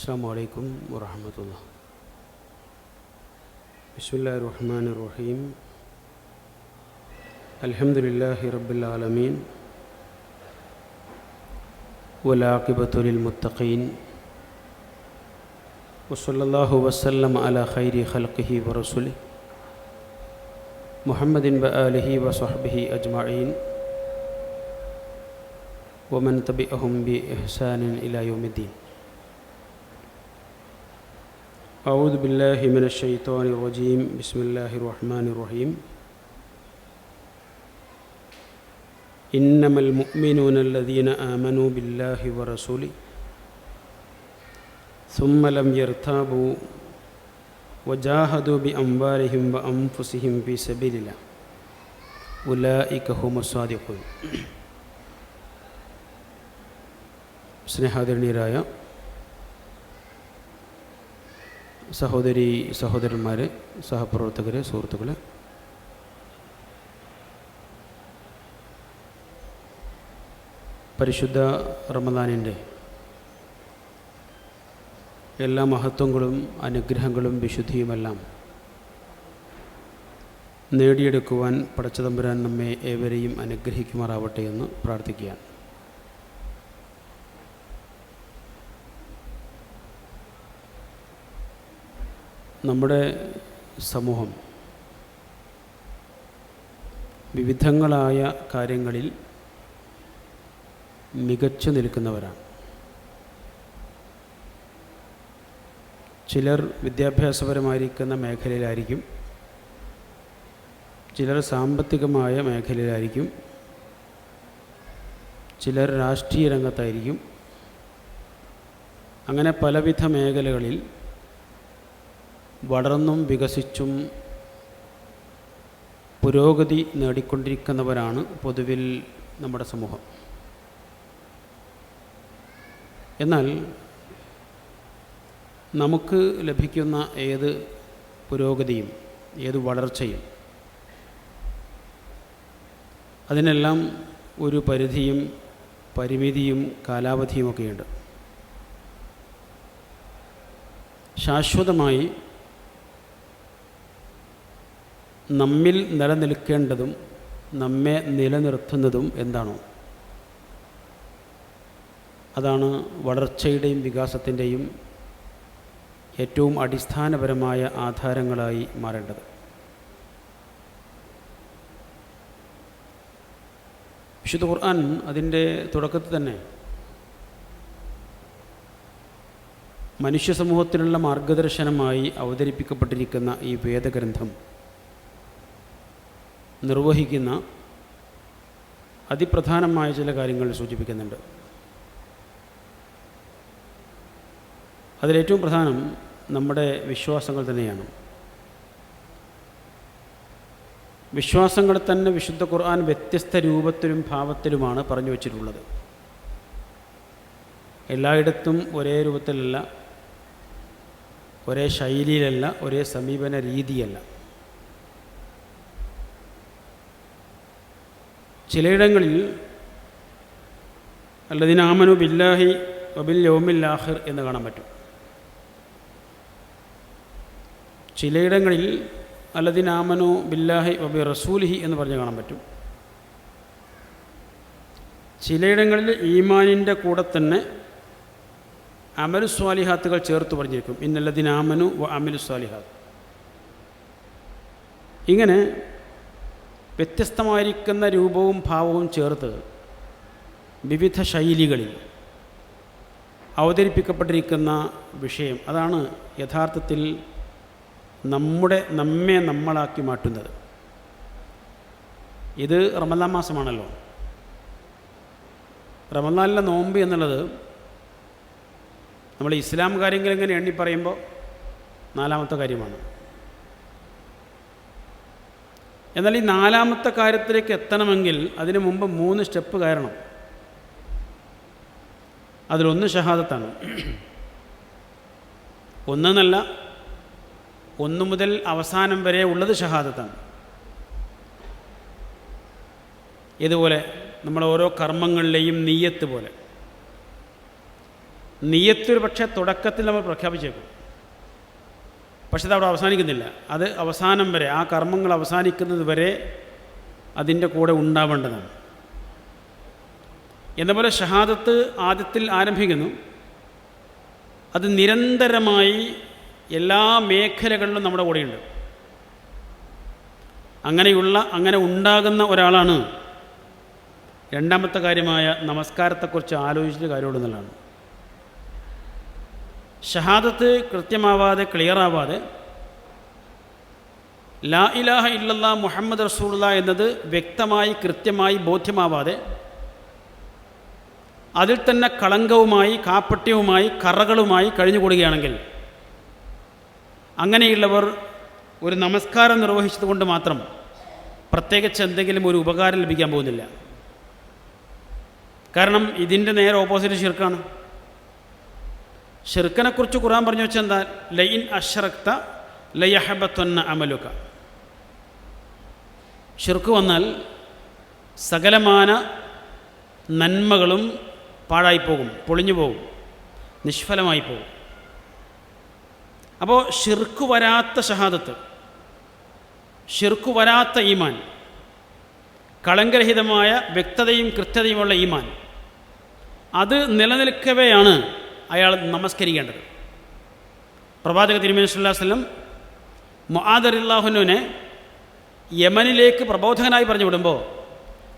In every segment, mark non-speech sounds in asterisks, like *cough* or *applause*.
السلام عليكم ورحمة الله. بسم الله الرحمن الرحيم. الحمد لله رب العالمين والعاقبة للمتقين. وصلى الله وسلم على خير خلقه ورسله محمد وآله وصحبه أجمعين. ومن تبعهم بإحسان إلى يوم الدين. أعوذ بالله من الشيطان الرجيم بسم الله الرحمن الرحيم إنما المؤمنون الذين آمنوا بالله ورسوله ثم لم يرتابوا وجاهدوا بأموالهم وأنفسهم في سبيل الله أولئك هم الصادقون *clears throat* സ്നേഹാദരണീയരായ സഹോദരി സഹോദരന്മാർ സഹപ്രവർത്തകർ സുഹൃത്തുക്കൾ പരിശുദ്ധ റമദാനിന്റെ എല്ലാ മഹത്വങ്ങളും അനുഗ്രഹങ്ങളും വിശുദ്ധിയുമെല്ലാം നേടിയെടുക്കുവാൻ പടച്ചതമ്പുരാൻ നമ്മെ ഏവരെയും അനുഗ്രഹിക്കുമാറാവട്ടെ എന്ന് പ്രാർത്ഥിക്കുകയാണ്. നമ്മുടെ സമൂഹം വിവിധങ്ങളായ കാര്യങ്ങളിൽ മികച്ചു നിൽക്കുന്നവരാണ്. ചിലർ വിദ്യാഭ്യാസപരമായിരിക്കുന്ന മേഖലയിലായിരിക്കും. ചിലർ സാമ്പത്തികമായ മേഖലയിലായിരിക്കും. ചിലർ രാഷ്ട്രീയ രംഗത്തായിരിക്കും. അങ്ങനെ പലവിധ മേഖലകളിൽ വളർന്നും വികസിച്ചും പുരോഗതി നേടിക്കൊണ്ടിരിക്കുന്നവരാണ് പൊതുവിൽ നമ്മുടെ സമൂഹം. എന്നാൽ നമുക്ക് ലഭിക്കുന്ന ഏത് പുരോഗതിയും ഏത് വളർച്ചയും അതിനെല്ലാം ഒരു പരിധിയും പരിമിതിയും കാലാവധിയുമൊക്കെയുണ്ട്. ശാശ്വതമായി നമ്മിൽ നിലനിൽക്കേണ്ടതും നമ്മെ നിലനിർത്തുന്നതും എന്താണോ? അതാണ് വളർച്ചയുടെയും വികാസത്തിന്റെയും ഏറ്റവും അടിസ്ഥാനപരമായ ആധാരങ്ങളായി മാറേണ്ടത്. വിശുദ്ധ ഖുർആൻ അതിന്റെ തുടക്കത്തിൽ തന്നെ മനുഷ്യ സമൂഹത്തിനുള്ള മാർഗദർശനമായി അവതരിപ്പിക്കപ്പെട്ടിരിക്കുന്ന ഈ വേദഗ്രന്ഥം നിർവഹിക്കുന്ന അതിപ്രധാനമായ ചില കാര്യങ്ങൾ സൂചിപ്പിക്കുന്നുണ്ട്. അതിലേറ്റവും പ്രധാനം നമ്മുടെ വിശ്വാസങ്ങൾ തന്നെയാണ്. വിശ്വാസങ്ങൾ തന്നെ വിശുദ്ധ ഖുർആൻ വ്യത്യസ്ത രൂപത്തിലും ഭാവത്തിലുമാണ് പറഞ്ഞു വച്ചിട്ടുള്ളത്. എല്ലായിടത്തും ഒരേ രൂപത്തിലല്ല ഒരേ ശൈലിയിലല്ല ഒരേ സമീപന രീതിയല്ല. ചിലയിടങ്ങളിൽ അല്ലതിനാമനു ബില്ലാഹി വബിൽ യോമിൽ ആഹിർ എന്ന് കാണാൻ പറ്റും. ചിലയിടങ്ങളിൽ അല്ലതിനാമനു ബില്ലാഹി വബി റസൂലിഹി എന്ന് പറഞ്ഞ് കാണാൻ പറ്റും. ചിലയിടങ്ങളിൽ ഈമാനിന്റെ കൂടെ തന്നെ അമലു സ്വാലിഹാത്തുകൾ ചേർത്ത് പറഞ്ഞിരിക്കും. ഇന്നല്ലതിനാമനു വ അമലു സ്വാലിഹാത്ത്. ഇങ്ങനെ വ്യത്യസ്തമായിരിക്കുന്ന രൂപവും ഭാവവും ചേർത്ത് വിവിധ ശൈലികളിൽ അവതരിപ്പിക്കപ്പെട്ടിരിക്കുന്ന വിഷയം അതാണ് യഥാർത്ഥത്തിൽ നമ്മുടെ നമ്മെ നമ്മളാക്കി മാറ്റുന്നത്. ഇത് റമദാൻ മാസമാണല്ലോ. റമദാനിലെ നോമ്പ് എന്നുള്ളത് നമ്മൾ ഇസ്ലാം കാര്യങ്ങൾ എങ്ങനെ എണ്ണി പറയുമ്പോൾ നാലാമത്തെ കാര്യമാണ്. എന്നാൽ ഈ നാലാമത്തെ കാര്യത്തിലേക്ക് എത്തണമെങ്കിൽ അതിന് മുമ്പ് മൂന്ന് സ്റ്റെപ്പ് കയറണം. അതിലൊന്ന് ഷഹാദത്താണ്. ഒന്നെന്നല്ല ഒന്നു മുതൽ അവസാനം വരെ ഉള്ളത് ഷഹാദത്താണ്. ഇതുപോലെ നമ്മൾ ഓരോ കർമ്മങ്ങളിലെയും നീയത്ത് പോലെ. നീയത്തൊരു പക്ഷേ തുടക്കത്തിൽ നമ്മൾ പ്രഖ്യാപിച്ചേക്കും. പക്ഷെ അത് അവിടെ അവസാനിക്കുന്നില്ല. അത് അവസാനം വരെ ആ കർമ്മങ്ങൾ അവസാനിക്കുന്നത് വരെ അതിന്റെ കൂടെ ഉണ്ടാവേണ്ടതാണ്. എന്നപോലെ ഷഹാദത്ത് ആദ്യത്തിൽ ആരംഭിക്കുന്നു. അത് നിരന്തരമായി എല്ലാ മേഖലകളിലും നമ്മുടെ കൂടെയുണ്ട്. അങ്ങനെയുള്ള അങ്ങനെ ഉണ്ടാകുന്ന ഒരാളാണ് രണ്ടാമത്തെ കാര്യമായ നമസ്കാരത്തെക്കുറിച്ച് ആലോചിച്ചിട്ട് കാര്യമുള്ളതാണ് ഷഹാദത്ത് കൃത്യമാവാതെ ക്ലിയറാവാതെ ലാ ഇലാഹ ഇല്ലല്ലാ മുഹമ്മദ് റസൂള്ള എന്നത് വ്യക്തമായി കൃത്യമായി ബോധ്യമാവാതെ അതിൽ തന്നെ കളങ്കവുമായി കാപ്പട്യവുമായി കറകളുമായി കഴിഞ്ഞുകൂടുകയാണെങ്കിൽ അങ്ങനെയുള്ളവർ ഒരു നമസ്കാരം നിർവഹിച്ചതുകൊണ്ട് മാത്രം പ്രത്യേകിച്ച് എന്തെങ്കിലും ഒരു ഉപകാരം ലഭിക്കാൻ പോകുന്നില്ല. കാരണം ഇതിന്റെ നേരെ ഓപ്പോസിറ്റ് ഷിർക്കാണ്. ഷിർക്കനെക്കുറിച്ച് ഖുറാൻ പറഞ്ഞു വെച്ചാൽ എന്താ? ലൈൻ അഷറക്ത ലയഹബത്തൊന്ന അമലുക. ഷിർക്ക് വന്നാൽ സകലമാന നന്മകളും പാഴായിപ്പോകും പൊളിഞ്ഞു പോകും നിഷ്ഫലമായി പോകും അപ്പോൾ ഷിർക്ക് വരാത്ത ഷഹാദത്ത് ഷിർക്ക് വരാത്ത ഈമാൻ കളങ്കരഹിതമായ വ്യക്തതയും കൃത്യതയുമുള്ള ഈമാൻ അത് നിലനിൽക്കവെയാണ് അയാൾ നമസ്കരിക്കേണ്ടത്. പ്രവാചക തിരുമേനിസ്വല്ലാസ്ലം സ്വല്ലാ വല്ലം മൊഹാദറില്ലാഹുനുവിനെ യമനിലേക്ക് പ്രബോധകനായി പറഞ്ഞു വിടുമ്പോൾ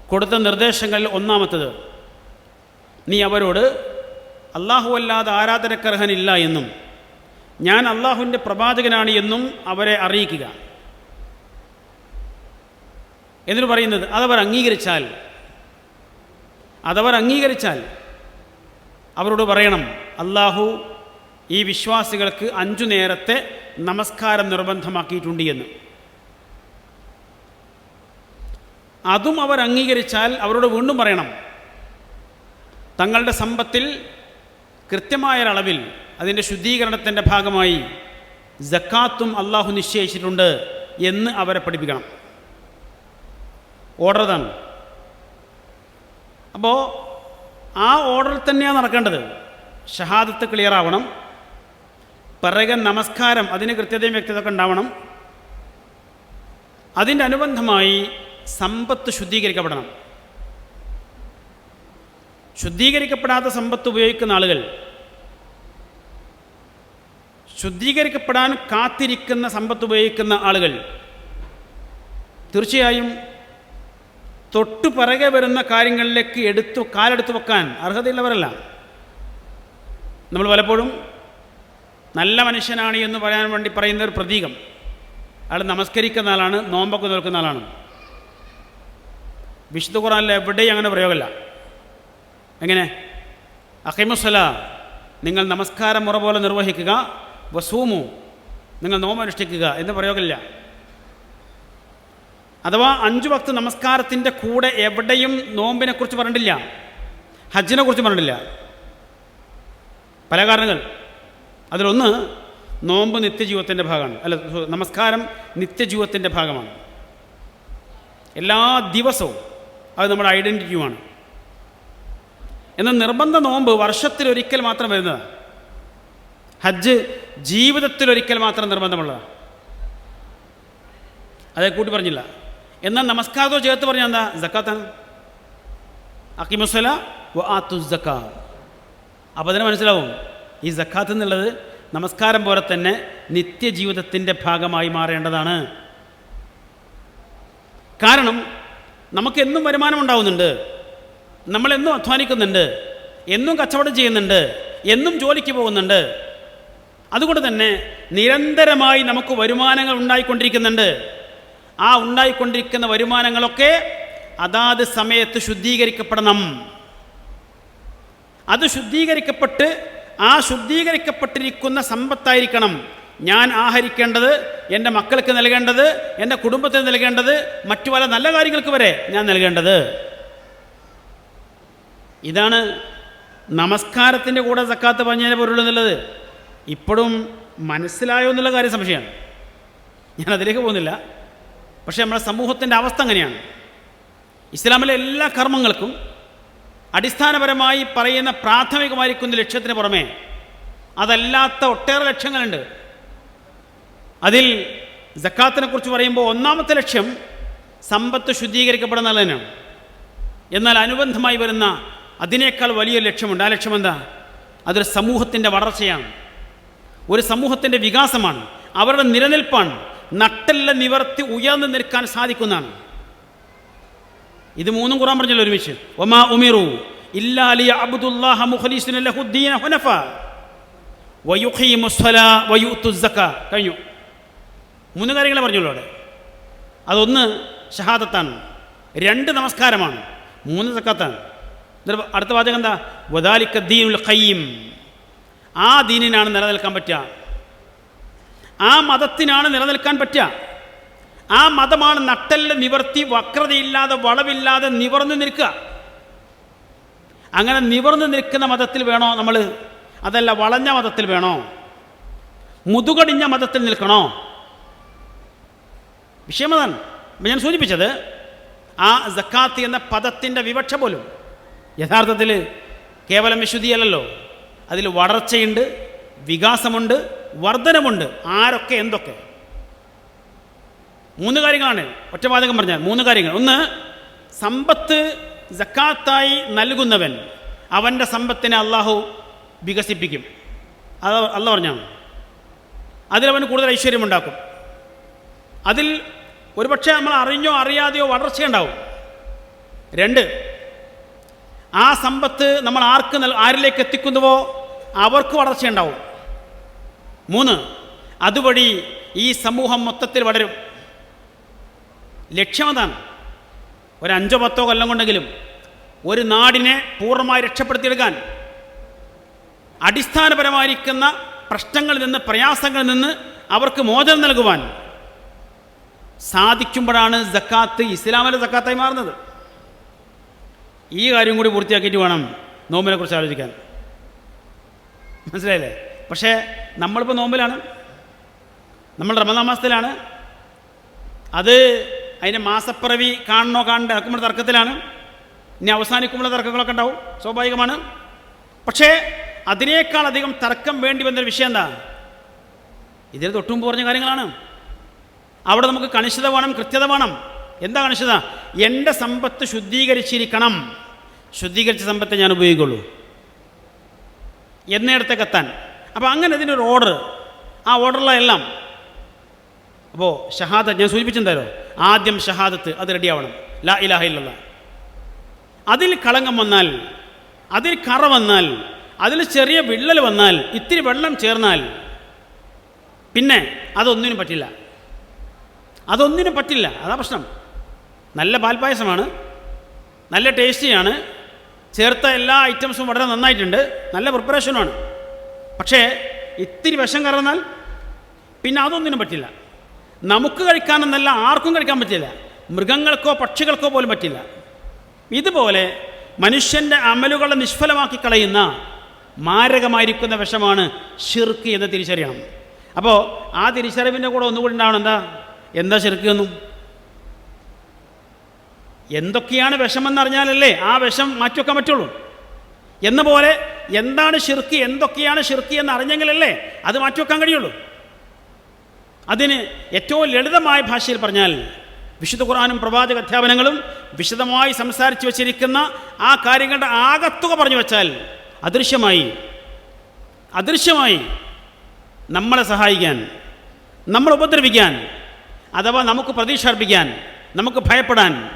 കൊടുത്ത നിർദ്ദേശങ്ങളിൽ ഒന്നാമത്തത് നീ അവരോട് അള്ളാഹു അല്ലാതെ ആരാധനക്കർഹനില്ല എന്നും ഞാൻ അള്ളാഹുവിന്റെ പ്രവാചകനാണ് എന്നും അവരെ അറിയിക്കുക. എന്നിട്ട് പറയുന്നത് അതവർ അംഗീകരിച്ചാൽ അതവർ അംഗീകരിച്ചാൽ അവരോട് പറയണം അള്ളാഹു ഈ വിശ്വാസികൾക്ക് അഞ്ചു നേരത്തെ നമസ്കാരം നിർബന്ധമാക്കിയിട്ടുണ്ട് എന്ന്. അതും അവർ അംഗീകരിച്ചാൽ അവരോട് വീണ്ടും പറയണം തങ്ങളുടെ സമ്പത്തിൽ കൃത്യമായൊരളവിൽ അതിന്റെ ശുദ്ധീകരണത്തിന്റെ ഭാഗമായി ജക്കാത്തും അള്ളാഹു നിശ്ചയിച്ചിട്ടുണ്ട് എന്ന് അവരെ പഠിപ്പിക്കണം. ഓർഡർ തന്നെ. അപ്പോൾ ആ ഓർഡർ തന്നെയാണ് നടക്കേണ്ടത്. ഷഹാദത്ത് ക്ലിയർ ആവണം പിറകെ നമസ്കാരം അതിന് കൃത്യതയും വ്യക്തതയൊക്കെ ഉണ്ടാവണം. അതിന്റെ അനുബന്ധമായി സമ്പത്ത് ശുദ്ധീകരിക്കപ്പെടണം. ശുദ്ധീകരിക്കപ്പെടാത്ത സമ്പത്ത് ഉപയോഗിക്കുന്ന ആളുകൾ ശുദ്ധീകരിക്കപ്പെടാൻ കാത്തിരിക്കുന്ന സമ്പത്ത് ഉപയോഗിക്കുന്ന ആളുകൾ തീർച്ചയായും തൊട്ടു പിറകെ വരുന്ന കാര്യങ്ങളിലേക്ക് എടുത്തു കാലെടുത്ത് വെക്കാൻ അർഹതയുള്ളവരല്ല. നമ്മൾ പലപ്പോഴും നല്ല മനുഷ്യനാണ് എന്ന് പറയാൻ വേണ്ടി പറയുന്ന ഒരു പ്രതീകം. അയാൾ നമസ്കരിക്കുന്ന ആളാണ് നോമ്പൊക്കെ നിൽക്കുന്ന ആളാണ്. വിശുദ്ധ ഖുറാനിൽ എവിടെയും അങ്ങനെ പ്രയോഗമല്ല. എങ്ങനെ? അഹിമുസല നിങ്ങൾ നമസ്കാരം മുറ പോലെ നിർവഹിക്കുക വസൂമു നിങ്ങൾ നോമ്പ് അനുഷ്ഠിക്കുക എന്ന് പ്രയോഗമില്ല. അഥവാ അഞ്ചു വക്ത് നമസ്കാരത്തിന്റെ കൂടെ എവിടെയും നോമ്പിനെക്കുറിച്ച് പറഞ്ഞിട്ടില്ല. ഹജ്ജിനെ കുറിച്ച് പറഞ്ഞിട്ടില്ല. പല കാരണങ്ങൾ. അതിലൊന്ന് നോമ്പ് നിത്യജീവിതത്തിന്റെ ഭാഗമാണ്. അല്ല നമസ്കാരം നിത്യജീവിതത്തിന്റെ ഭാഗമാണ്. എല്ലാ ദിവസവും അത് നമ്മുടെ ഐഡന്റിറ്റിയുമാണ് എന്നാൽ നിർബന്ധ നോമ്പ് വർഷത്തിലൊരിക്കൽ മാത്രം വരുന്നതാണ് ഹജ്ജ് ജീവിതത്തിലൊരിക്കൽ മാത്രം നിർബന്ധമുള്ളതാണ് അതേ കൂട്ടി പറഞ്ഞില്ല. എന്നാൽ നമസ്കാരത്തോ ചേർത്ത് പറഞ്ഞാൽ എന്താ? ജക്കാത്താണ് അക്കിമുസല വ ആത്തു അപ്പോൾ മനസ്സിലാവും. ഈ ജക്കാത്ത് എന്നുള്ളത് നമസ്കാരം പോലെ തന്നെ നിത്യജീവിതത്തിന്റെ ഭാഗമായി മാറേണ്ടതാണ്. കാരണം നമുക്ക് എന്നും വരുമാനം ഉണ്ടാവുന്നുണ്ട്. നമ്മളെന്നും അധ്വാനിക്കുന്നുണ്ട്. എന്നും കച്ചവടം ചെയ്യുന്നുണ്ട്. എന്നും ജോലിക്ക് പോകുന്നുണ്ട്. അതുകൊണ്ട് തന്നെ നിരന്തരമായി നമുക്ക് വരുമാനങ്ങൾ ഉണ്ടായിക്കൊണ്ടിരിക്കുന്നുണ്ട്. ആ ഉണ്ടായിക്കൊണ്ടിരിക്കുന്ന വരുമാനങ്ങളൊക്കെ അതാത് സമയത്ത് ശുദ്ധീകരിക്കപ്പെടണം. അത് ശുദ്ധീകരിക്കപ്പെട്ട് ആ ശുദ്ധീകരിക്കപ്പെട്ടിരിക്കുന്ന സമ്പത്തായിരിക്കണം. ഞാൻ ആഹരിക്കേണ്ടത് എന്റെ മക്കൾക്ക് നൽകേണ്ടത് എന്റെ കുടുംബത്തിന് നൽകേണ്ടത് മറ്റു പല നല്ല കാര്യങ്ങൾക്ക് വരെ ഞാൻ നൽകേണ്ടത്. ഇതാണ് നമസ്കാരത്തിന്റെ കൂടെ സക്കാത്ത് പോലുള്ള പൊരുളെന്നുള്ളത് ഇപ്പോഴും മനസ്സിലായോ എന്നുള്ള കാര്യം സംശയമാണ്. ഞാൻ അതിലേക്ക് പോകുന്നില്ല. പക്ഷേ നമ്മുടെ സമൂഹത്തിന്റെ അവസ്ഥ അങ്ങനെയാണ്. ഇസ്ലാമിലെ എല്ലാ കർമ്മങ്ങൾക്കും അടിസ്ഥാനപരമായി പറയുന്ന പ്രാഥമികമായിരിക്കുന്ന ലക്ഷ്യത്തിന് പുറമെ അതല്ലാത്ത ഒട്ടേറെ ലക്ഷ്യങ്ങളുണ്ട്. അതിൽ ജക്കാത്തിനെ കുറിച്ച് പറയുമ്പോൾ ഒന്നാമത്തെ ലക്ഷ്യം സമ്പത്ത് ശുദ്ധീകരിക്കപ്പെടുന്നത് തന്നെയാണ്. എന്നാൽ അനുബന്ധമായി വരുന്ന അതിനേക്കാൾ വലിയൊരു ലക്ഷ്യമുണ്ട്. ആ ലക്ഷ്യം എന്താ? അതൊരു സമൂഹത്തിന്റെ വളർച്ചയാണ്. ഒരു സമൂഹത്തിന്റെ വികാസമാണ്. അവരുടെ നിലനിൽപ്പാണ്. നട്ടെല്ല നിവർത്തി ഉയർന്നു നിൽക്കാൻ സാധിക്കുന്നതാണ്. ഇത് മൂന്നും ഖുറാൻ പറഞ്ഞല്ലോ ഒരുമിച്ച്. ഒമാ ഉമിറു ഇല്ലാലി അബ്ദുല്ലാഹ മുഖലീസിന ലഹുദ്ദീന ഹുനഫ. വയുഖീമു സ്വലാ വയുത്തു സക്ക കഴിഞ്ഞു. മൂന്ന് കാര്യങ്ങളെ പറഞ്ഞല്ലോ അവിടെ. അതൊന്ന് ഷഹാദത്താണ്. രണ്ട് നമസ്കാരമാണ്. മൂന്ന് സക്കാത്താണ് അടുത്ത വാചകം എന്താ? വദാലിക്ക ദീനുൽ ഖയ്യം. ആ ദീനിനാണ് നിലനിൽക്കാൻ പറ്റുക. ആ മതത്തിനാണ് നിലനിൽക്കാൻ പറ്റുക. ആ മതമാണ് നട്ടല്ല നിവർത്തി വക്രതയില്ലാതെ വളവില്ലാതെ നിവർന്നു നിൽക്കുക. അങ്ങനെ നിവർന്നു നിൽക്കുന്ന മതത്തിൽ വേണോ നമ്മൾ അതല്ല വളഞ്ഞ മതത്തിൽ വേണോ? മുതുകടിഞ്ഞ മതത്തിൽ നിൽക്കണോ? വിഷയം ഞാൻ സൂചിപ്പിച്ചത് ആ ജക്കാത്ത് എന്ന പദത്തിന്റെ വിവക്ഷ പോലും യഥാർത്ഥത്തിൽ കേവലം വിശുദ്ധിയല്ലല്ലോ. അതിൽ വളർച്ചയുണ്ട് വികാസമുണ്ട് വർധനമുണ്ട്. ആരൊക്കെ എന്തൊക്കെ? മൂന്ന് കാര്യങ്ങളാണ്. ഒറ്റവാചകം പറഞ്ഞാൽ മൂന്ന് കാര്യങ്ങൾ. ഒന്ന് സമ്പത്ത് ജക്കാത്തായി നൽകുന്നവൻ അവന്റെ സമ്പത്തിനെ അള്ളാഹു വികസിപ്പിക്കും. അത് അല്ല പറഞ്ഞാണ് അതിലവന് കൂടുതൽ ഐശ്വര്യമുണ്ടാക്കും അതിൽ ഒരുപക്ഷെ നമ്മൾ അറിഞ്ഞോ അറിയാതെയോ വളർച്ചയുണ്ടാവും രണ്ട് ആ സമ്പത്ത് നമ്മൾ ആർക്ക് ആരിലേക്ക് എത്തിക്കുന്നുവോ അവർക്ക് വളർച്ചയുണ്ടാവും. മൂന്ന് അതുവഴി ഈ സമൂഹം മൊത്തത്തിൽ വളരും. ലക്ഷ്യം അതാണ്. ഒരു അഞ്ചോ പത്തോ കൊല്ലം കൊണ്ടെങ്കിലും ഒരു നാടിനെ പൂർണമായി രക്ഷപ്പെടുത്തിയെടുക്കാൻ അടിസ്ഥാനപരമായിരിക്കുന്ന പ്രശ്നങ്ങളിൽ നിന്ന് പ്രയാസങ്ങളിൽ നിന്ന് അവർക്ക് മോചനം നൽകുവാൻ സാധിക്കുമ്പോഴാണ് ജക്കാത്ത് ഇസ്ലാമിലെ ജക്കാത്തായി മാറുന്നത്. ഈ കാര്യം കൂടി പൂർത്തിയാക്കിയിട്ട് വേണം നോമ്പിനെക്കുറിച്ച് ആലോചിക്കാൻ. മനസ്സിലായില്ലേ? പക്ഷേ നമ്മളിപ്പോൾ നോമ്പിലാണ്. നമ്മൾ റമദാൻ മാസത്തിലാണ്. അത് അതിന്റെ മാസപ്പിറവി കാണണോ കാണണ്ട അതൊക്കെ തർക്കത്തിലാണ്. ഇനി അവസാനിക്കുമ്പോൾ തർക്കങ്ങളൊക്കെ ഉണ്ടാവും. സ്വാഭാവികമാണ്. പക്ഷേ അതിനേക്കാൾ അധികം തർക്കം വേണ്ടി വന്നൊരു വിഷയം എന്താ? ഇതിന് തൊട്ടും പറഞ്ഞ കാര്യങ്ങളാണ്. അവിടെ നമുക്ക് കണിശത വേണം കൃത്യത വേണം. എന്താ കണിശത? എന്റെ സമ്പത്ത് ശുദ്ധീകരിച്ചിരിക്കണം. ശുദ്ധീകരിച്ച സമ്പത്തെ ഞാൻ ഉപയോഗിക്കുള്ളൂ. എന്നിടത്തേക്ക് എത്താൻ. അപ്പോൾ അങ്ങനെ ഇതിനൊരു ഓർഡർ ആ ഓർഡറിലെല്ലാം അപ്പോൾ ഷഹാദത്ത് ഞാൻ സൂചിപ്പിച്ചെന്താരോ ആദ്യം ഷഹാദത്ത് അത് റെഡിയാവണം ലാ ഇലാഹ ഇല്ലല്ല. അതിൽ കളങ്കം വന്നാൽ അതിൽ കറ വന്നാൽ അതിൽ ചെറിയ വിള്ളൽ വന്നാൽ ഇത്തിരി വെള്ളം ചേർന്നാൽ പിന്നെ അതൊന്നിനും പറ്റില്ല. അതൊന്നിനും പറ്റില്ല. അതാ പ്രശ്നം. നല്ല പാൽപ്പായസമാണ്. നല്ല ടേസ്റ്റിയാണ് ചേർത്ത എല്ലാ ഐറ്റംസും വളരെ നന്നായിട്ടുണ്ട്. നല്ല പ്രിപ്പറേഷനുമാണ് പക്ഷേ ഇത്തിരി വിഷം കറന്നാൽ പിന്നെ അതൊന്നിനും പറ്റില്ല. നമുക്ക് കഴിക്കാനെന്നല്ല ആർക്കും കഴിക്കാൻ പറ്റില്ല. മൃഗങ്ങൾക്കോ പക്ഷികൾക്കോ പോലും പറ്റില്ല. ഇതുപോലെ മനുഷ്യന്റെ അമലുകളെ നിഷ്ഫലമാക്കി കളയുന്ന മാരകമായിരിക്കുന്ന വിഷമാണ് ഷിർക്ക് എന്ന് തിരിച്ചറിയണം. അപ്പോൾ ആ തിരിച്ചറിവിന്റെ കൂടെ ഒന്നുകൂടി ഉണ്ടാവണം. എന്താ? എന്താ ഷിർക്ക് എന്നും? എന്തൊക്കെയാണ് വിഷമെന്നറിഞ്ഞാലല്ലേ ആ വിഷം മാറ്റിവെക്കാൻ പറ്റുള്ളൂ. എന്ന പോലെ എന്താണ് ഷിർക്ക് എന്തൊക്കെയാണ് ഷിർക്ക് എന്ന് അറിഞ്ഞെങ്കിലല്ലേ അത് മാറ്റിവെക്കാൻ കഴിയുള്ളൂ. അതിന് ഏറ്റവും ലളിതമായ ഭാഷയിൽ പറഞ്ഞാൽ വിശുദ്ധ ഖുർആാനും പ്രവാചക അധ്യാപനങ്ങളും വിശദമായി സംസാരിച്ചു വച്ചിരിക്കുന്ന ആ കാര്യങ്ങളുടെ ആകത്തുക പറഞ്ഞു വച്ചാൽ അദൃശ്യമായി അദൃശ്യമായി നമ്മളെ സഹായിക്കാൻ നമ്മളെ ഉപദ്രവിക്കാൻ അഥവാ നമുക്ക് പ്രതീക്ഷ അർപ്പിക്കാൻ നമുക്ക് ഭയപ്പെടാൻ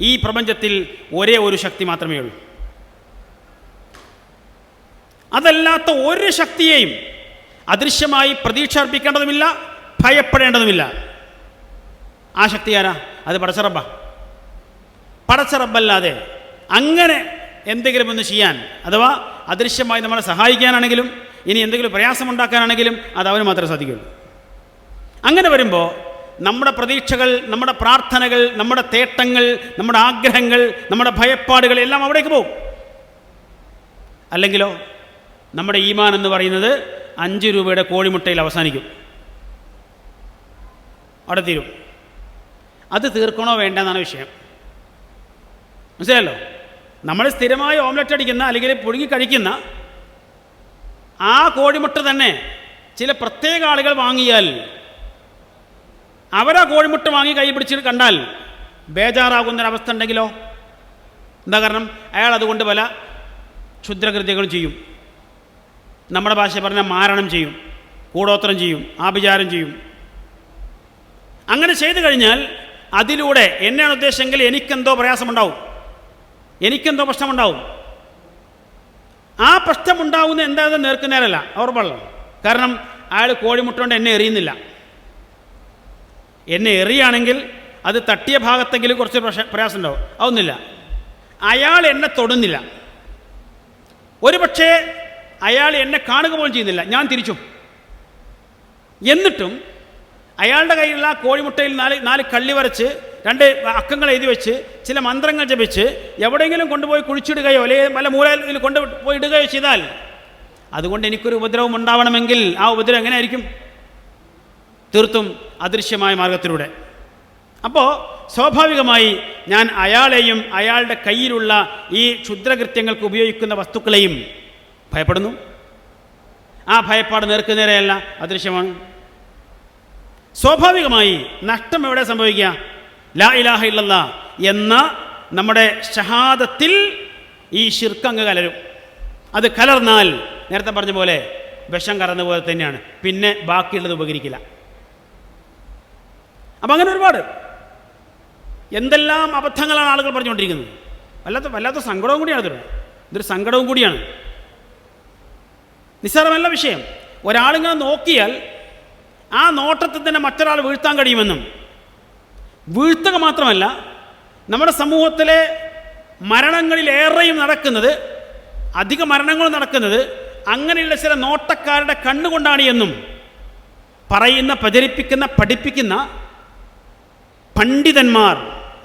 ഈ പ്രപഞ്ചത്തിൽ ഒരേ ഒരു ശക്തി മാത്രമേ ഉള്ളൂ. അതല്ലാത്ത ഒരു ശക്തിയെയും അദൃശ്യമായി പ്രതീക്ഷ അർപ്പിക്കേണ്ടതുമില്ല ഭയപ്പെടേണ്ടതുമില്ല. ആ ശക്തി ആരാ? അത് പടച്ചറബ്ബ പടച്ചറബ്ബല്ലാതെ അങ്ങനെ എന്തെങ്കിലും ഒന്ന് ചെയ്യാൻ അഥവാ അദൃശ്യമായി നമ്മളെ സഹായിക്കാനാണെങ്കിലും ഇനി എന്തെങ്കിലും പ്രയാസമുണ്ടാക്കാനാണെങ്കിലും അത് അവന് മാത്രമേ സാധിക്കുള്ളൂ അങ്ങനെ വരുമ്പോൾ നമ്മുടെ പ്രതീക്ഷകൾ നമ്മുടെ പ്രാർത്ഥനകൾ നമ്മുടെ തേട്ടങ്ങൾ നമ്മുടെ ആഗ്രഹങ്ങൾ നമ്മുടെ ഭയപ്പാടുകൾ എല്ലാം അവിടേക്ക് പോകും. അല്ലെങ്കിലോ നമ്മുടെ ഈമാൻ എന്ന് പറയുന്നത് അഞ്ച് രൂപയുടെ കോഴിമുട്ടയിൽ അവസാനിക്കും. അവിടെ തീരും. അത് തീർക്കണോ വേണ്ട വേണ്ടെന്നാണ് വിഷയം. മനസ്സിലല്ലോ നമ്മൾ സ്ഥിരമായി ഓംലെറ്റ് അടിക്കുന്ന അല്ലെങ്കിൽ പുഴുങ്ങി കഴിക്കുന്ന ആ കോഴിമുട്ട തന്നെ ചില പ്രത്യേക ആളുകൾ വാങ്ങിയാൽ അവരാ കോഴിമുട്ട വാങ്ങി കൈ പിടിച്ചിട്ട് കണ്ടാൽ ബേജാറാകുന്നൊരവസ്ഥ ഉണ്ടെങ്കിലോ? എന്താ കാരണം? അയാൾ അതുകൊണ്ട് പല ക്ഷുദ്രകൃത്യങ്ങളും ചെയ്യും. നമ്മുടെ ഭാഷ പറഞ്ഞാൽ മാരണം ചെയ്യും കൂടോത്രം ചെയ്യും ആഭിചാരം ചെയ്യും. അങ്ങനെ ചെയ്തു കഴിഞ്ഞാൽ അതിലൂടെ എന്നെയാണ് ഉദ്ദേശമെങ്കിൽ എനിക്കെന്തോ പ്രയാസമുണ്ടാവും. എനിക്കെന്തോ പ്രശ്നമുണ്ടാവും. ആ പ്രശ്നമുണ്ടാവുന്ന എന്താണെന്ന് നേർക്കുന്നേരല്ല ഉറപ്പുള്ള കാരണം അയാൾ കോഴിമുട്ട കൊണ്ട് എന്നെ എറിയുന്നില്ല. എന്നെ എറിയാണെങ്കിൽ അത് തട്ടിയ ഭാഗത്തെങ്കിലും കുറച്ച് പ്രയാസം ഉണ്ടാവും അതൊന്നുമില്ല. അയാൾ എന്നെ തൊടുന്നില്ല. ഒരു പക്ഷേ അയാൾ എന്നെ കാണുക പോലും ചെയ്യുന്നില്ല. ഞാൻ തിരിച്ചും. എന്നിട്ടും അയാളുടെ കയ്യിലുള്ള കോഴിമുട്ടയിൽ നാല് നാല് കള്ളി വരച്ച് രണ്ട് അക്കങ്ങൾ എഴുതി വെച്ച് ചില മന്ത്രങ്ങൾ ജപിച്ച് എവിടെയെങ്കിലും കൊണ്ടുപോയി കുഴിച്ചിടുകയോ അല്ലെങ്കിൽ പല മൂലയിൽ കൊണ്ടുപോയി ഇടുകയോ ചെയ്താൽ അതുകൊണ്ട് എനിക്കൊരു ഉപദ്രവം ഉണ്ടാവണമെങ്കിൽ ആ ഉപദ്രവം എങ്ങനെയായിരിക്കും? തീർത്തും അദൃശ്യമായ മാർഗത്തിലൂടെ. അപ്പോൾ സ്വാഭാവികമായി ഞാൻ അയാളെയും അയാളുടെ കയ്യിലുള്ള ഈ ക്ഷുദ്രകൃത്യങ്ങൾക്ക് ഉപയോഗിക്കുന്ന വസ്തുക്കളെയും ഭയപ്പെടുന്നു? ആ ഭയപ്പാട് നേർക്കുനേരെയല്ല അദൃശ്യമാണ്. സ്വാഭാവികമായി നഷ്ടം എവിടെ സംഭവിക്കുക? ലാ ഇലാഹ ഇല്ലല്ല എന്ന നമ്മുടെ ഷഹാദത്തിൽ ഈ ഷിർക്കങ്ങ് കലരും. അത് കലർന്നാൽ നേരത്തെ പറഞ്ഞ പോലെ വിഷം കറന്ന പോലെ തന്നെയാണ്. പിന്നെ ബാക്കിയുള്ളത് ഉപകരിക്കില്ല. അപ്പം അങ്ങനെ ഒരുപാട്. എന്തെല്ലാം അബദ്ധങ്ങളാണ് ആളുകൾ പറഞ്ഞുകൊണ്ടിരിക്കുന്നത്? വല്ലാത്ത വല്ലാത്ത സങ്കടവും കൂടിയാണ് ഇതൊരു. ഇതൊരു സങ്കടവും കൂടിയാണ്. നിസ്സാരമല്ല വിഷയം. ഒരാളിങ്ങനെ നോക്കിയാൽ ആ നോട്ടത്തിൽ തന്നെ മറ്റൊരാൾ വീഴ്ത്താൻ കഴിയുമെന്നും. വീഴ്ത്തുക മാത്രമല്ല നമ്മുടെ സമൂഹത്തിലെ മരണങ്ങളിലേറെയും നടക്കുന്നത് അധിക മരണങ്ങൾ നടക്കുന്നത് അങ്ങനെയുള്ള ചില നോട്ടക്കാരുടെ കണ്ണുകൊണ്ടാണ് എന്നും പറയുന്ന പ്രചരിപ്പിക്കുന്ന പഠിപ്പിക്കുന്ന പണ്ഡിതന്മാർ.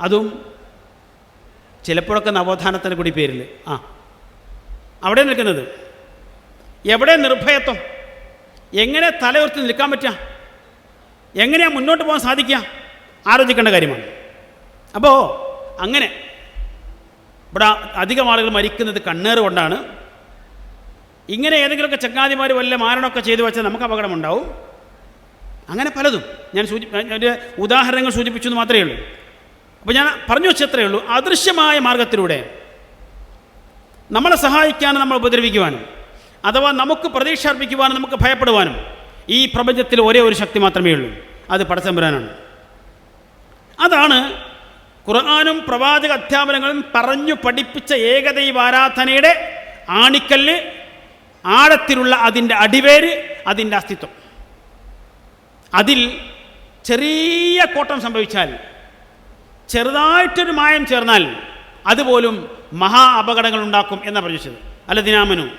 അതും ചിലപ്പോഴൊക്കെ നവോത്ഥാനത്തിന് കൂടി പേരിൽ. ആ അവിടെ നിൽക്കുന്നത് എവിടെ നിർഭയത്വം? എങ്ങനെ തലയുർത്തി നിൽക്കാൻ പറ്റുക? എങ്ങനെയാണ് മുന്നോട്ട് പോകാൻ സാധിക്കുക? ആലോചിക്കേണ്ട കാര്യമാണ്. അപ്പോൾ അങ്ങനെ ഇവിടെ അധികം ആളുകൾ മരിക്കുന്നത് കണ്ണേറ് കൊണ്ടാണ്. ഇങ്ങനെ ഏതെങ്കിലുമൊക്കെ ചങ്ങാതിമാർ വല്ല മാരണമൊക്കെ ചെയ്തു വെച്ചാൽ നമുക്ക് അപകടമുണ്ടാവും. അങ്ങനെ പലതും. ഞാൻ സൂചി ഒരു ഉദാഹരണങ്ങൾ സൂചിപ്പിച്ചു എന്ന് മാത്രമേ ഉള്ളൂ. അപ്പോൾ ഞാൻ പറഞ്ഞു വെച്ചത്രേ ഉള്ളൂ. അദൃശ്യമായ മാർഗത്തിലൂടെ നമ്മളെ സഹായിക്കാനും നമ്മൾ ഉപദ്രവിക്കുവാനും. അഥവാ നമുക്ക് പ്രതീക്ഷ അർപ്പിക്കുവാനും നമുക്ക് ഭയപ്പെടുവാനും ഈ പ്രപഞ്ചത്തിൽ ഒരേ ഒരു ശക്തി മാത്രമേ ഉള്ളൂ. അത് പടച്ചമ്പരാനാണ്. അതാണ് ഖുർആാനും പ്രവാചക അധ്യാപനങ്ങളും പറഞ്ഞു പഠിപ്പിച്ച ഏകദൈവ ആരാധനയുടെ ആണിക്കല്ല് ആഴത്തിലുള്ള അതിന്റെ അടിവേര് അതിന്റെ അസ്തിത്വം. അതിൽ ചെറിയ കോട്ടം സംഭവിച്ചാൽ ചെറുതായിട്ടൊരു മായം ചേർന്നാൽ അതുപോലും മഹാ അപകടങ്ങൾ ഉണ്ടാക്കും എന്നാണ് പ്രതീക്ഷിച്ചത്. അല്ല ദിനാമനു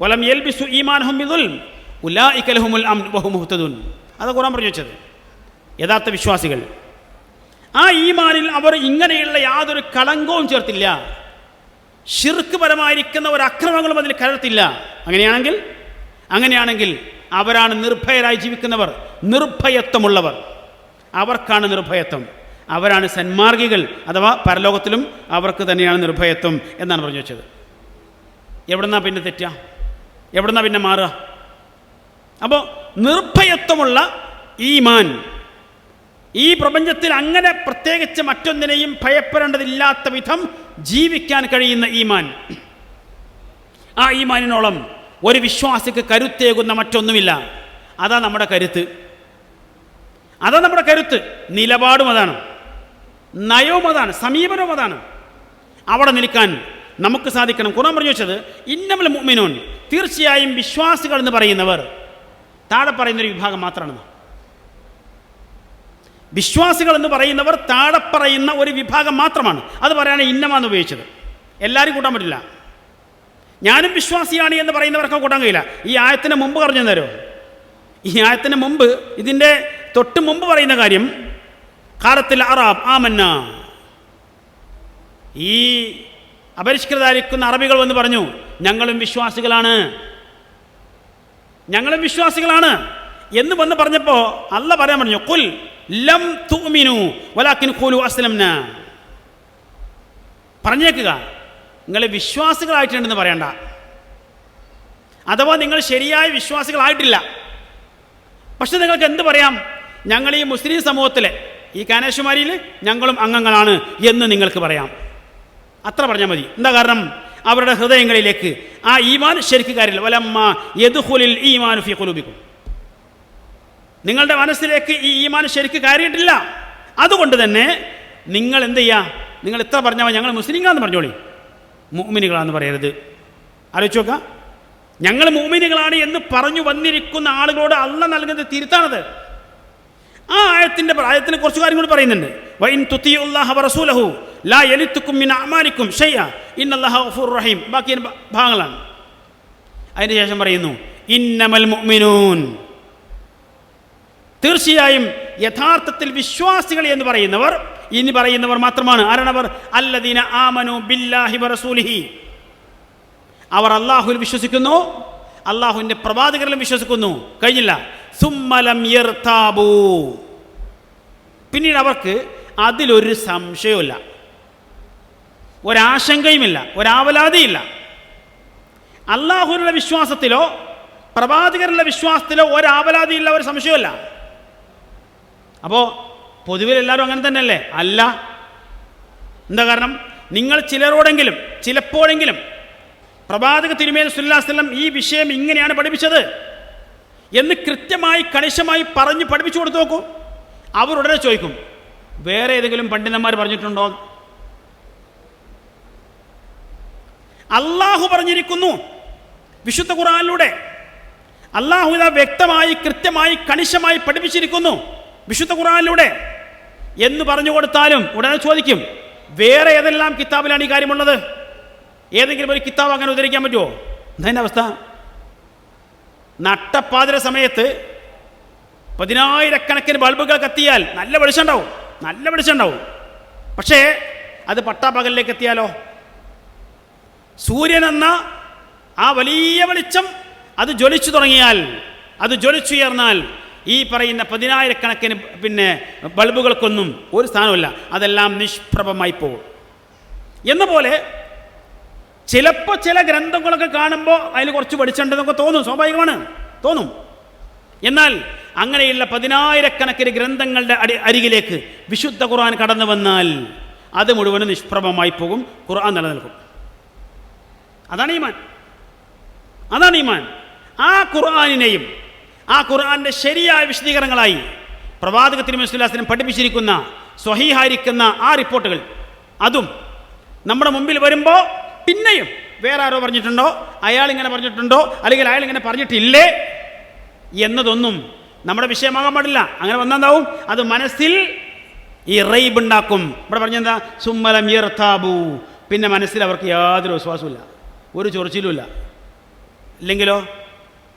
വലം എൽബിസു ഈമാൻഹും ബിദുൽ. ഉലായിക്കലഹുമുൽ അം വഹുമുഹ്തദുൻ അത് ഖുറാൻ പറഞ്ഞു വെച്ചത് യഥാർത്ഥ വിശ്വാസികൾ. ആ ഈമാനിൽ അവർ ഇങ്ങനെയുള്ള യാതൊരു കളങ്കവും ചേർത്തില്ല. ഷിർക്ക് പരമായിരിക്കുന്ന ഒരു അക്രമങ്ങളും അതിൽ കലർത്തില്ല അങ്ങനെയാണെങ്കിൽ അങ്ങനെയാണെങ്കിൽ അവരാണ് നിർഭയരായി ജീവിക്കുന്നവർ നിർഭയത്വമുള്ളവർ. അവർക്കാണ് നിർഭയത്വം. അവരാണ് സന്മാർഗികൾ അഥവാ പരലോകത്തിലും അവർക്ക് തന്നെയാണ് നിർഭയത്വം എന്നാണ് പറഞ്ഞു വെച്ചത് എവിടെന്നാ പിന്നെ തെറ്റുക എവിടുന്നാ പിന്നെ മാറുക? അപ്പോൾ നിർഭയത്വമുള്ള ഈമാൻ ഈ പ്രപഞ്ചത്തിൽ അങ്ങനെ പ്രത്യേകിച്ച് മറ്റൊന്നിനെയും ഭയപ്പെടേണ്ടതില്ലാത്ത വിധം ജീവിക്കാൻ കഴിയുന്ന ഈമാൻ. ആ ഈമാനിനോളം ഒരു വിശ്വാസിക്ക് കരുത്തേകുന്ന മറ്റൊന്നുമില്ല. അതാ നമ്മുടെ കരുത്ത്. അതാ നമ്മുടെ കരുത്ത്. നിലപാടും അതാണ്. നയവും അതാണ്. സമീപനവും അതാണ്. അവിടെ നിൽക്കാൻ നമുക്ക് സാധിക്കണം. ഖുറാൻ പറഞ്ഞു വെച്ചത് ഇന്നമൽ മുഅ്മിനൂൻ. തീർച്ചയായും വിശ്വാസികൾ എന്ന് പറയുന്നവർ താഴെ പറയുന്നൊരു വിഭാഗം മാത്രമാണ്. വിശ്വാസികൾ എന്ന് പറയുന്നവർ താഴെ പറയുന്ന ഒരു വിഭാഗം മാത്രമാണ്. അത് പറയാനാണ് ഇന്നമാന്ന് ഉപയോഗിച്ചത്. എല്ലാവരും കൂട്ടാൻ പറ്റില്ല. ഞാനും വിശ്വാസിയാണ് എന്ന് പറയുന്നവർക്ക് കൂട്ടാൻ കഴിയില്ല. ഈ ആയത്തിന് മുമ്പ് പറഞ്ഞു തരോ ഈ ആയത്തിന് മുമ്പ് ഇതിന്റെ തൊട്ട് മുമ്പ് പറയുന്ന കാര്യം കാലത്തിൽ അറാബ് ആമന്ന. ഈ അപരിഷ്കൃതായിരിക്കുന്ന അറബികൾ വന്ന് പറഞ്ഞു ഞങ്ങളും വിശ്വാസികളാണ്. ഞങ്ങളും വിശ്വാസികളാണ്. എന്ന് വന്ന് പറഞ്ഞപ്പോൾ അല്ല പറയാൻ പറഞ്ഞു കുൽ ലം തുമിനു വലാക്കിൻ ഖുലു അസ്ലംന. പറഞ്ഞേക്കുക നിങ്ങൾ വിശ്വാസികളായിട്ടുണ്ടെന്ന് പറയണ്ട. അഥവാ നിങ്ങൾ ശരിയായ വിശ്വാസികളായിട്ടില്ല. പക്ഷെ നിങ്ങൾക്ക് എന്ത് പറയാം? ഞങ്ങൾ ഈ മുസ്ലിം സമൂഹത്തിലെ ഈ കാനേശുമാരിയിൽ ഞങ്ങളും അംഗങ്ങളാണ് എന്ന് നിങ്ങൾക്ക് പറയാം. അത്ര പറഞ്ഞാൽ മതി. എന്താ കാരണം? അവരുടെ ഹൃദയങ്ങളിലേക്ക് ആ ഈമാൻ ശരിക്ക് കാര്യമില്ല. വലമ്മ യദുഹുലിൽ ഈമാൻ ഫി കുലൂബിക്കും നിങ്ങളുടെ മനസ്സിലേക്ക് ഈ ഈമാൻ ശരിക്ക് കയറിയിട്ടില്ല അതുകൊണ്ട് തന്നെ നിങ്ങൾ എന്ത് ചെയ്യുക നിങ്ങൾ ഇത്ര പറഞ്ഞാൽ ഞങ്ങൾ മുസ്ലിങ്ങളാന്ന് പറഞ്ഞോളി. മൂമിനികളാന്ന് പറയരുത്. ആലോചിച്ച് നോക്കാം. ഞങ്ങൾ മൂമിനികളാണ് എന്ന് പറഞ്ഞു വന്നിരിക്കുന്ന ആളുകളോട് അല്ല നൽകുന്നത് തിരുത്താണത്. ആ ആയത്തിന്റെ ആയത്തിന് കുറച്ച് കാര്യങ്ങൾ കൂടി പറയുന്നുണ്ട് വൈൻ തുത്തിയുല്ലാഹ റസൂലഹു ലാ എലിത്തുക്കും മിന അമാനിക്കും ഷയ്യ ഇന്നല്ലാഹ ഗഫൂർ റഹീം ബാക്കി ഭാഗങ്ങളാണ് അതിന് ശേഷം പറയുന്നു ഇന്നമൽ മുഅ്മിനൂൻ. തീർച്ചയായും യഥാർത്ഥത്തിൽ വിശ്വാസികൾ എന്ന് പറയുന്നവർ ഇനി പറയുന്നവർ മാത്രമാണ്. ആരാണവർ? അല്ലദീന ആമനു ബില്ലാഹി വറസൂലിഹി. അവർ അള്ളാഹുവിൽ വിശ്വസിക്കുന്നു അള്ളാഹുവിന്റെ പ്രവാചകരിലും വിശ്വസിക്കുന്നു. കഴിഞ്ഞില്ല. സുമ്മലം യർത്താബൂ പിന്നീട് അവർക്ക് അതിലൊരു സംശയവുമില്ല. ഒരാശങ്കയുമില്ല ഒരാവലാതിയില്ല. അള്ളാഹുരുടെ വിശ്വാസത്തിലോ പ്രവാചകരുടെ വിശ്വാസത്തിലോ ഒരാവലാതിയില്ല ഒരു സംശയമല്ല അപ്പോൾ പൊതുവിൽ എല്ലാവരും അങ്ങനെ തന്നെയല്ലേ? അല്ല. എന്താ കാരണം? നിങ്ങൾ ചിലരോടെങ്കിലും ചിലപ്പോഴെങ്കിലും പ്രവാചക തിരുമേൽ സുല്ലാസ്ലം ഈ വിഷയം ഇങ്ങനെയാണ് പഠിപ്പിച്ചത് എന്ന് കൃത്യമായി കണിശമായി പറഞ്ഞ് പഠിപ്പിച്ചു കൊടുത്തു നോക്കൂ. അവർ ഉടനെ ചോദിക്കും വേറെ ഏതെങ്കിലും പണ്ഡിതന്മാർ പറഞ്ഞിട്ടുണ്ടോ? അള്ളാഹു പറഞ്ഞിരിക്കുന്നു. വിശുദ്ധ ഖുറാനിലൂടെ അള്ളാഹു ഇതാ വ്യക്തമായി കൃത്യമായി കണിശമായി പഠിപ്പിച്ചിരിക്കുന്നു. വിശുദ്ധ ഖുറാനിലൂടെ എന്ന് പറഞ്ഞു കൊടുത്താലും ഉടനെ ചോദിക്കും വേറെ ഏതെല്ലാം കിതാബിലാണ് ഈ കാര്യമുള്ളത്? ഏതെങ്കിലും ഒരു കിതാബ് അങ്ങനെ ഉദ്ധരിക്കാൻ പറ്റുമോ എന്താ അവസ്ഥ? നട്ടപ്പാതിര സമയത്ത് പതിനായിരക്കണക്കിന് ബൾബുകൾ കത്തിയാൽ നല്ല വെളിച്ചം ഉണ്ടാവും. നല്ല വെളിച്ചം ഉണ്ടാവും. പക്ഷേ അത് പട്ടാപ്പകലിലേക്ക് എത്തിയാലോ? സൂര്യൻ എന്ന ആ വലിയ വെളിച്ചം അത് ജ്വലിച്ചു തുടങ്ങിയാൽ അത് ജ്വലിച്ചുയർന്നാൽ ഈ പറയുന്ന പതിനായിരക്കണക്കിന് പിന്നെ ബൾബുകൾക്കൊന്നും ഒരു സ്ഥാനമില്ല അതെല്ലാം നിഷ്പ്രഭമായി പോകും. എന്ന പോലെ ചിലപ്പോൾ ചില ഗ്രന്ഥങ്ങളൊക്കെ കാണുമ്പോൾ അതിൽ കുറച്ച് പഠിച്ചിട്ടുണ്ടെന്നൊക്കെ തോന്നും. സ്വാഭാവികമാണ്. തോന്നും. എന്നാൽ അങ്ങനെയുള്ള പതിനായിരക്കണക്കിന് ഗ്രന്ഥങ്ങളുടെ അടി അരികിലേക്ക് വിശുദ്ധ ഖുർആൻ കടന്നു വന്നാൽ അത് മുഴുവനും നിഷ്പ്രഭമായി പോകും. ഖുർആൻ നിലനിൽക്കും. അതാണ് ഈമാൻ. അതാണ് ഈമാൻ. ആ ഖുർആാനിനെയും ആ ഖുർആാന്റെ ശരിയായ വിശദീകരണങ്ങളായി പ്രവാചക തിരുമസ്ലാസിനും പഠിപ്പിച്ചിരിക്കുന്ന സ്വഹീഹായിരിക്കുന്ന ആ റിപ്പോർട്ടുകൾ. അതും നമ്മുടെ മുമ്പിൽ വരുമ്പോൾ പിന്നെയും വേറെ ആരോ പറഞ്ഞിട്ടുണ്ടോ? അയാൾ ഇങ്ങനെ പറഞ്ഞിട്ടുണ്ടോ? അല്ലെങ്കിൽ അയാൾ ഇങ്ങനെ പറഞ്ഞിട്ടില്ലേ? എന്നതൊന്നും നമ്മുടെ വിഷയമാകാൻ പാടില്ല. അങ്ങനെ വന്നെന്താവും അത് മനസ്സിൽ ഈ റൈബ് ഉണ്ടാക്കും. ഇവിടെ പറഞ്ഞെന്താ? സുമ്മലം ഇർത്താബു പിന്നെ മനസ്സിൽ അവർക്ക് യാതൊരു വിശ്വാസമില്ല ഒരു ചൊറിച്ചിലുമില്ല. ഇല്ലെങ്കിലോ?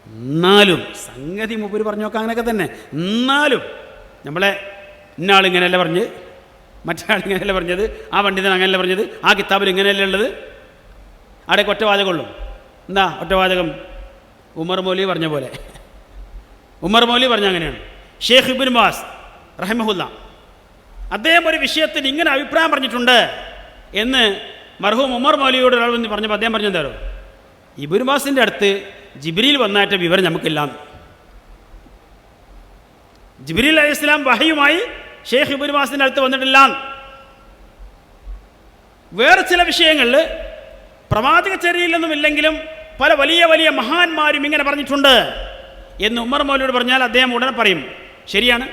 എന്നാലും സംഗതി മുപ്പര് പറഞ്ഞു നോക്കാം അങ്ങനെയൊക്കെ തന്നെ. എന്നാലും നമ്മളെ ഇന്നാളിങ്ങനെയല്ല പറഞ്ഞ്? മറ്റേ ആൾ ഇങ്ങനെയല്ല പറഞ്ഞത്? ആ പണ്ഡിതൻ അങ്ങനെയല്ല പറഞ്ഞത്? ആ കിതാബിൽ ഇങ്ങനെയല്ല ഉള്ളത്? അവിടെ ഒറ്റവാചകമുള്ളൂ എന്താ ഒറ്റവാചകം? ഉമർ മൗലി പറഞ്ഞ പോലെ. ഉമർ മൗലി പറഞ്ഞ അങ്ങനെയാണ്. ഷേഖ് ഇബിൻ ബാസ് റഹ്മഹുല്ല. അദ്ദേഹം ഒരു വിഷയത്തിൽ ഇങ്ങനെ അഭിപ്രായം പറഞ്ഞിട്ടുണ്ട് എന്ന് മർഹൂം ഉമർ മൗലിയോട് ഒരാൾ വന്ന് പറഞ്ഞപ്പോൾ അദ്ദേഹം പറഞ്ഞെന്താരോ ഇബിൻ ബാസിന്റെ അടുത്ത് ജിബ്രീൽ വന്നായിട്ട് വിവരം നമുക്കില്ല. ജിബ്രീൽ അലൈഹി ഇസ്ലാം വഹയുമായി ഷേഖ് ഇബിൻ ബാസിന്റെ അടുത്ത് വന്നിട്ടില്ല. വേറെ ചില വിഷയങ്ങളിൽ പ്രവാചക ചെറിയില്ലെന്നും ഇല്ലെങ്കിലും പല വലിയ വലിയ മഹാന്മാരും ഇങ്ങനെ പറഞ്ഞിട്ടുണ്ട് എന്ന് ഉമർ മൗലിയോട് പറഞ്ഞാൽ അദ്ദേഹം ഉടനെ പറയും. ശരിയാണ്.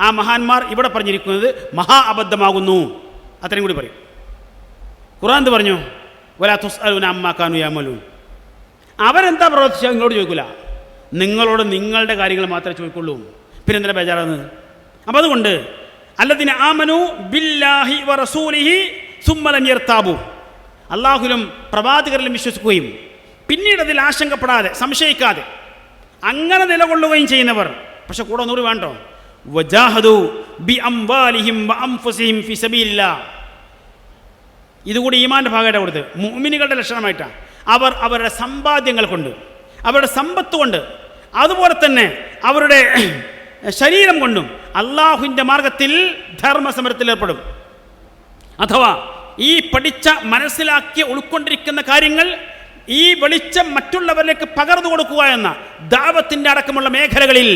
ആ മഹാന്മാർ ഇവിടെ പറഞ്ഞിരിക്കുന്നത് മഹാ അബദ്ധമാകുന്നു. അത്രയും കൂടി പറയും. ഖുറാൻ പറഞ്ഞു? വലാ തുസ്അലൂന അമ്മാ കാനു യാമലൂൻ അവരെന്താ പ്രവർത്തിച്ചാൽ നിങ്ങളോട് ചോദിക്കില്ല നിങ്ങളോട് നിങ്ങളുടെ കാര്യങ്ങൾ മാത്രമേ ചോദിക്കുള്ളൂ. പിന്നെ എന്തിനാ ബേജാറാകുന്നത് അപ്പം അതുകൊണ്ട് അല്ലതിന് ആമനു ബില്ലാഹി വറസൂലിഹി റസൂലിഹി യർത്താബു അള്ളാഹുലും പ്രവാചകരിലും വിശ്വസിക്കുകയും പിന്നീട് അതിൽ ആശങ്കപ്പെടാതെ സംശയിക്കാതെ അങ്ങനെ നിലകൊള്ളുകയും ചെയ്യുന്നവർ പക്ഷെ കൂടെ ഒന്നുകൂടി വേണ്ടോ? വജാഹദു ബി അംവാലിഹിം ഫി സബീലില്ലാഹ്. ഇതുകൂടി ഈമാന്റെ ഭാഗമായിട്ട് കൊടുത്ത്. മുഅ്മിനുകളുടെ ലക്ഷണമായിട്ടാണ്. അവർ അവരുടെ സമ്പാദ്യങ്ങൾ കൊണ്ട് അവരുടെ സമ്പത്ത് കൊണ്ട് അതുപോലെ തന്നെ അവരുടെ *clears throat* ശരീരം കൊണ്ടും അള്ളാഹുവിന്റെ മാർഗത്തിൽ ധർമ്മസമരത്തിൽ ഏർപ്പെടും. അഥവാ ഈ പഠിച്ച മനസ്സിലാക്കി ഉൾക്കൊണ്ടിരിക്കുന്ന കാര്യങ്ങൾ ഈ വെളിച്ചം മറ്റുള്ളവരിലേക്ക് പകർന്നു കൊടുക്കുക എന്ന ദാവത്തിന്റെ അടക്കമുള്ള മേഖലകളിൽ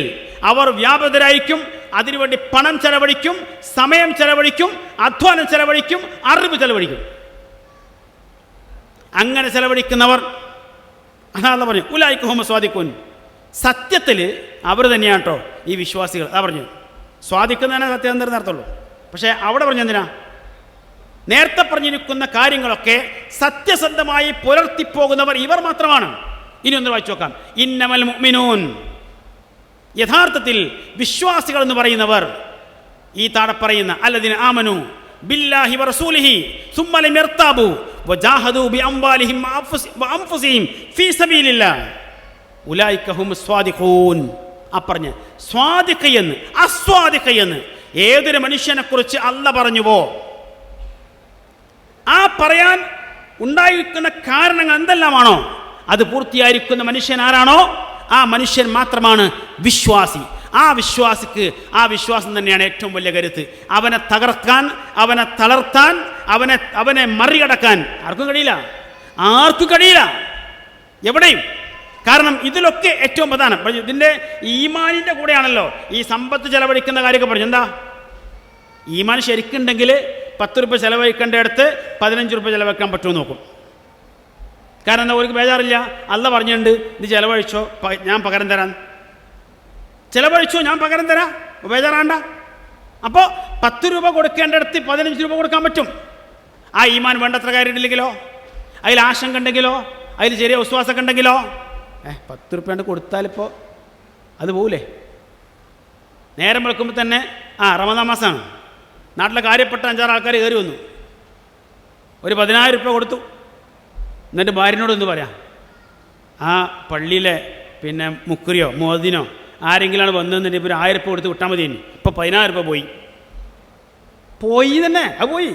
അവർ വ്യാപൃതരായിരിക്കും. അതിനുവേണ്ടി പണം ചെലവഴിക്കും സമയം ചെലവഴിക്കും അധ്വാനം ചെലവഴിക്കും അറിവ് ചെലവഴിക്കും. അങ്ങനെ ചെലവഴിക്കുന്നവർ അതാ പറഞ്ഞു ഉലായിക്ക് ഹോമ സ്വാദിക്കുൻ സത്യത്തിൽ അവർ തന്നെയാണ് കേട്ടോ ഈ വിശ്വാസികൾ. അതാ പറഞ്ഞു സ്വാധിക്കുന്നതിനെ സത്യം പക്ഷെ പക്ഷേ അവിടെ പറഞ്ഞു എന്തിനാ? നേരത്തെ പറഞ്ഞിരിക്കുന്ന കാര്യങ്ങളൊക്കെ സത്യസന്ധമായി പുലർത്തിപ്പോകുന്നവർ ഇവർ മാത്രമാണ്. ഇനി ഒന്ന് വായിച്ചു നോക്കാം. ഇന്നമൽ മുഅ്മിനൂൻ. യഥാർത്ഥത്തിൽ വിശ്വാസികൾ എന്ന് പറയുന്നവർ ഈ താഴെ പറയുന്ന അല്ലതിന് ആമനു ബില്ലാഹി വറസൂലിഹി സുമ്മലി യർതാബു വജാഹദു ബി അംബാലിഹിം അംഫുസിഹിം ഫീ സബീലില്ലാഹ് ഉലായിക്കഹും സ്വാദിഖൂൻ. ആ എന്ന് അസ്വാദിഖ എന്ന്. ഏതൊരു മനുഷ്യനെക്കുറിച്ച് അല്ല പറഞ്ഞുവോ? ആ പറയാൻ ഉണ്ടായിരിക്കുന്ന കാരണങ്ങൾ എന്തെല്ലാമാണോ? അത് പൂർത്തിയായിരിക്കുന്ന മനുഷ്യൻ ആരാണോ? ആ മനുഷ്യൻ മാത്രമാണ് വിശ്വാസി. ആ വിശ്വാസിക്ക് ആ വിശ്വാസം തന്നെയാണ് ഏറ്റവും വലിയ കരുത്ത്. അവനെ തകർക്കാൻ അവനെ തളർത്താൻ അവനെ അവനെ മറികടക്കാൻ ആർക്കും കഴിയില്ല. ആർക്കും കഴിയില്ല. എവിടെയും. കാരണം ഇതിലൊക്കെ ഏറ്റവും പ്രധാനം. ഇതിന്റെ ഈമാനിന്റെ കൂടെയാണല്ലോ ഈ സമ്പത്ത് ചെലവഴിക്കുന്ന കാര്യമൊക്കെ പറഞ്ഞു എന്താ? ഈമാൻ ശരിക്കുണ്ടെങ്കിൽ പത്ത് രൂപ ചിലവഴിക്കേണ്ട അടുത്ത് പതിനഞ്ച് രൂപ ചിലവഴിക്കാൻ പറ്റുമോ നോക്കും. കാരണം എന്താ? അവർക്ക് ബേജാറില്ല. അല്ല പറഞ്ഞിട്ടുണ്ട് ഇത് ചിലവഴിച്ചോ ഞാൻ പകരം തരാൻ ചിലവഴിച്ചോ ഞാൻ പകരം തരാം. ബേജാറാണ്ട. അപ്പോൾ പത്ത് രൂപ കൊടുക്കേണ്ട അടുത്ത് പതിനഞ്ച് രൂപ കൊടുക്കാൻ പറ്റും. ആ ഈമാൻ വേണ്ടത്ര കാര്യമില്ലെങ്കിലോ? അതിൽ ആശങ്ക ഉണ്ടെങ്കിലോ? അതിൽ ചെറിയ വിശ്വാസമൊക്കെ ഉണ്ടെങ്കിലോ? ഏഹ് പത്ത് റുപ്യ കൊണ്ട് കൊടുത്താലിപ്പോൾ അത് പോവില്ലേ നേരം വെളുക്കുമ്പോൾ തന്നെ ആ റമദാ മാസമാണ് നാട്ടിലെ കാര്യപ്പെട്ട അഞ്ചാറ് ആൾക്കാർ കയറി വന്നു. ഒരു പതിനായിരം രൂപ കൊടുത്തു. എന്നിട്ട് ഭാര്യനോട് എന്ത് പറയാം. ആ പള്ളിയിലെ പിന്നെ മുക്കുരിയോ മോദിനോ ആരെങ്കിലാണ് വന്നതെന്നുണ്ടെങ്കിൽ ഇപ്പോൾ ഒരു ആയിരം രൂപ കൊടുത്ത് വിട്ടാൽ മതി ഇപ്പോൾ പതിനായിരം രൂപ പോയി. പോയി തന്നെ അത് പോയി.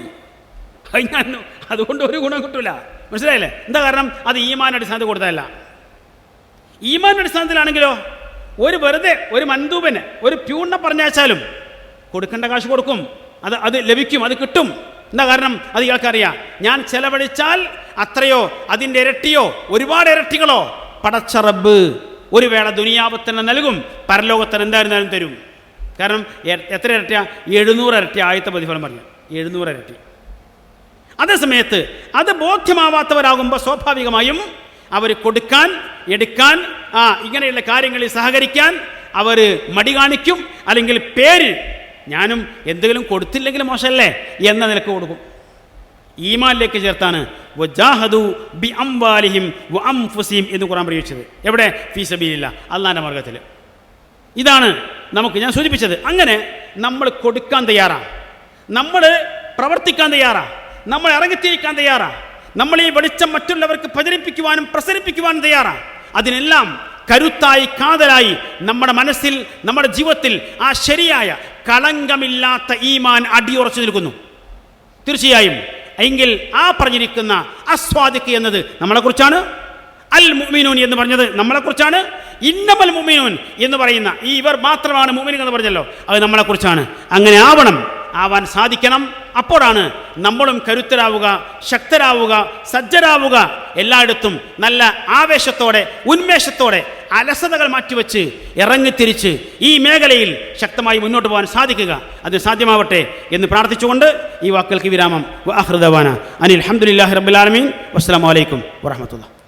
ഞാൻ അതുകൊണ്ട് ഒരു ഗുണം കിട്ടൂല. മനസ്സിലായില്ലേ? എന്താ കാരണം? അത് ഈമാൻ അടിസ്ഥാനത്തിൽ കൊടുത്തതല്ല. ഈമാൻ അടിസ്ഥാനത്തിലാണെങ്കിലോ ഒരു വെറുതെ ഒരു മൻദൂബന് ഒരു പ്യൂണ്ണ പറഞ്ഞയച്ചാലും കൊടുക്കേണ്ട കാശ് കൊടുക്കും. അത് അത് ലഭിക്കും അത് കിട്ടും. എന്താ കാരണം? അത് ഇയാൾക്കറിയാം. ഞാൻ ചെലവഴിച്ചാൽ അത്രയോ അതിന്റെ ഇരട്ടിയോ ഒരുപാട് ഇരട്ടികളോ? പടച്ചറബ് ഒരു വേള ദുനിയാപത്തന്നെ നൽകും പരലോകത്തിന് എന്തായിരുന്നാലും തരും. കാരണം എത്ര ഇരട്ടിയാ? എഴുന്നൂറ് ഇരട്ടി ആദ്യത്തെ പ്രതിഫലം പറഞ്ഞു. എഴുന്നൂറ് ഇരട്ടി. അതേസമയത്ത് അത് ബോധ്യമാവാത്തവരാകുമ്പോൾ സ്വാഭാവികമായും അവർ കൊടുക്കാൻ എടുക്കാൻ ആ ഇങ്ങനെയുള്ള കാര്യങ്ങളിൽ സഹകരിക്കാൻ അവർ മടി കാണിക്കും. അല്ലെങ്കിൽ പേര് ഞാനും എന്തെങ്കിലും കൊടുത്തില്ലെങ്കിലും മോശമല്ലേ? എന്ന നിലയ്ക്ക് കൊടുക്കും. ഈമാനിലേക്ക് ചേർത്താണ്. എന്ന് ഖുറാൻ പ്രയോഗിച്ചത്. എവിടെ? ഫീസബീലില്ല അള്ളാന്റെ മാർഗത്തിൽ. ഇതാണ് നമുക്ക് ഞാൻ സൂചിപ്പിച്ചത്. അങ്ങനെ നമ്മൾ കൊടുക്കാൻ തയ്യാറാണ്. നമ്മൾ പ്രവർത്തിക്കാൻ തയ്യാറാണ്. നമ്മൾ ഇറങ്ങിത്തിരിക്കാൻ തയ്യാറാണ്. നമ്മൾ ഈ വെളിച്ചം മറ്റുള്ളവർക്ക് പ്രചരിപ്പിക്കുവാനും പ്രസരിപ്പിക്കുവാനും തയ്യാറാണ്. അതിനെല്ലാം കരുത്തായി കാതലായി നമ്മുടെ മനസ്സിൽ നമ്മുടെ ജീവിതത്തിൽ ആ ശരിയായ കളങ്കമില്ലാത്ത ഈമാൻ അടിയുറച്ചു നിൽക്കുന്നു. തീർച്ചയായും എങ്കിൽ ആ പറഞ്ഞിരിക്കുന്ന അസ്വാദിക്ക് എന്നത് നമ്മളെക്കുറിച്ചാണ്? അൽ മുമിനൂൻ എന്ന് പറഞ്ഞത് നമ്മളെക്കുറിച്ചാണ്? ഇന്നമൽ മുമിനൂൻ എന്ന് പറയുന്ന ഈ ഇവർ മാത്രമാണ് മുഅ്മിനുകൾ എന്ന് പറഞ്ഞല്ലോ. അത് നമ്മളെക്കുറിച്ചാണ്. അങ്ങനെ ആവണം ആവാൻ സാധിക്കണം. അപ്പോഴാണ് നമ്മളും കരുത്തരാവുക ശക്തരാവുക സജ്ജരാവുക എല്ലായിടത്തും നല്ല ആവേശത്തോടെ ഉന്മേഷത്തോടെ അലസതകൾ മാറ്റിവെച്ച് ഇറങ്ങിത്തിരിച്ച് ഈ മേഖലയിൽ ശക്തമായി മുന്നോട്ട് പോകാൻ സാധിക്കുക. അത് സാധ്യമാവട്ടെ എന്ന് പ്രാർത്ഥിച്ചുകൊണ്ട് ഈ വാക്കുകൾക്ക് വിരാമം. അഹൃദവാന അനിൽ അഹമ്മദില്ലാഹി റബ്ബുലാലമീൻ വസ്സലാമലൈക്കും വറഹമത്തുള്ള